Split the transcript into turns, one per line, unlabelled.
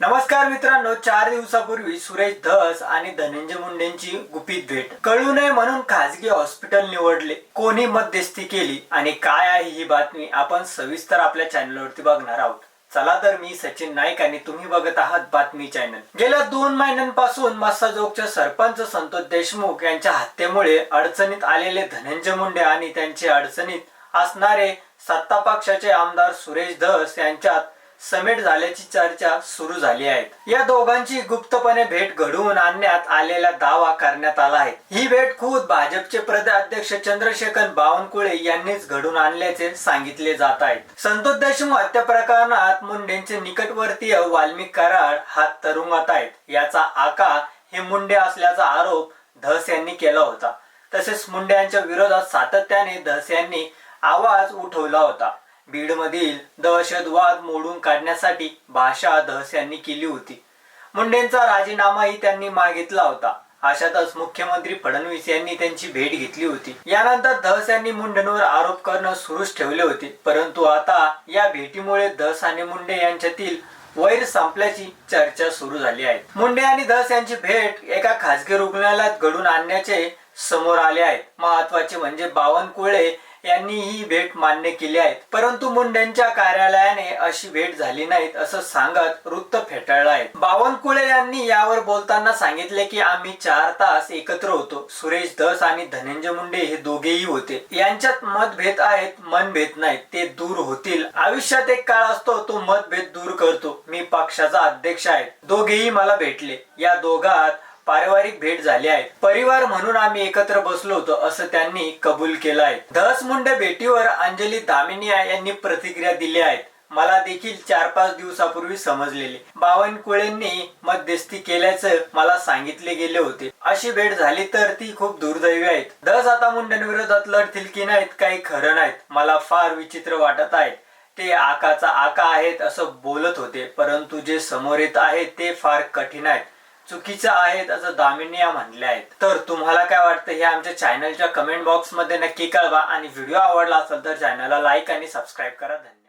नमस्कार मित्रांनो चार दिवसापूर्वी सुरेश धस आणि धनंजय मुंडेंची गुपित भेट. कळू नये म्हणून खासगी हॉस्पिटल निवडले. कोणी मध्यस्थी केली आणि काय आहे ही बातमी आपण सविस्तर आपल्या चॅनलवरती बघणार आहोत. चला तर मी सचिन नाईक आणि तुम्ही बघत आहात बातमी चॅनल. गेल्या दोन महिन्यांपासून मस्साजोगचे सरपंच संतोष देशमुख यांच्या हत्येमुळे अडचणीत आलेले धनंजय मुंडे आणि त्यांचे अडचणीत असणारे सत्ता पक्षाचे आमदार सुरेश धस यांच्यात समेट झाल्याची चर्चा सुरू झाली आहे या दोघांची गुप्तपणे भेट घडवून आणण्यात आलेला दावा करण्यात आला आहे. ही भेट खुद भाजपचे प्रदेशाध्यक्ष चंद्रशेखर बावनकुळे यांनीच घडून आणल्याचे सांगितले जात आहे. संतोष देशमुख हत्या प्रकरणात मुंडेंचे निकटवर्तीय वाल्मिक कराड हा तरुंगात आहेत. याचा आका हे मुंडे असल्याचा आरोप धस यांनी केला होता. तसेच मुंडे यांच्या विरोधात सातत्याने धस यांनी आवाज उठवला होता. बीडमधील दहशतवाद मोडून काढण्यासाठी भाषा धस यांनी केली होती. मुंडेंचा राजीनामाही त्यांनी मागितला होता. अशातच मुख्यमंत्री फडणवीस यांनी त्यांची भेट घेतली होती. यानंतर धस यांनी मुंडेंवर आरोप करणं सुरूच ठेवले होते. परंतु आता या भेटीमुळे धस आणि मुंडे यांच्यातील वैर संपल्याची चर्चा सुरू झाली आहे. मुंडे आणि धस यांची भेट एका खासगी रुग्णालयात घडून आणण्याचे समोर आले आहेत. महत्त्वाचे म्हणजे बावनकुळे यांनी ही भेट मान्य केली आहे परंतु मुंडेंच्या कार्यालयाने अशी भेट झाली नाहीत असं सांगत वृत्त फेटाळलं आहे. बावनकुळे यांनी यावर बोलताना सांगितले की आम्ही चार तास एकत्र होतो. सुरेश धस आणि धनंजय मुंडे हे दोघेही होते. यांच्यात मतभेद आहेत मनभेद नाहीत. ते दूर होतील. आयुष्यात एक काळ असतो तो मतभेद दूर करतो. मी पक्षाचा अध्यक्ष आहे. दोघेही मला भेटले. या दोघात पारिवारिक भेट झाली आहे परिवार म्हणून आम्ही एकत्र बसलो होतो असं त्यांनी कबूल केलं आहे. धस मुंडे भेटीवर अंजली दामिनिया यांनी प्रतिक्रिया दिली आहेत. मला देखील चार पाच दिवसापूर्वी समजलेले. बावनकुळेंनी मध्यस्थी केल्याचं मला सांगितले गेले होते. अशी भेट झाली तर ती खूप दुर्दैवी आहेत. दस आता मुंड्यांविरोधात लढतील की नाहीत काही खरं नाहीत. मला फार विचित्र वाटत आहे. ते आकाचा आका आहेत असं बोलत होते परंतु जे समोर येत आहे ते फार कठीण आहेत. चुकीचं आहेत असं दामिनिया म्हणल्या आहेत. तर तुम्हाला काय वाटतं हे आमच्या चॅनलच्या कमेंट बॉक्समध्ये नक्की कळवा. आणि व्हिडिओ आवडला असेल तर चॅनलला लाईक आणि सबस्क्राईब करा. धन्यवाद.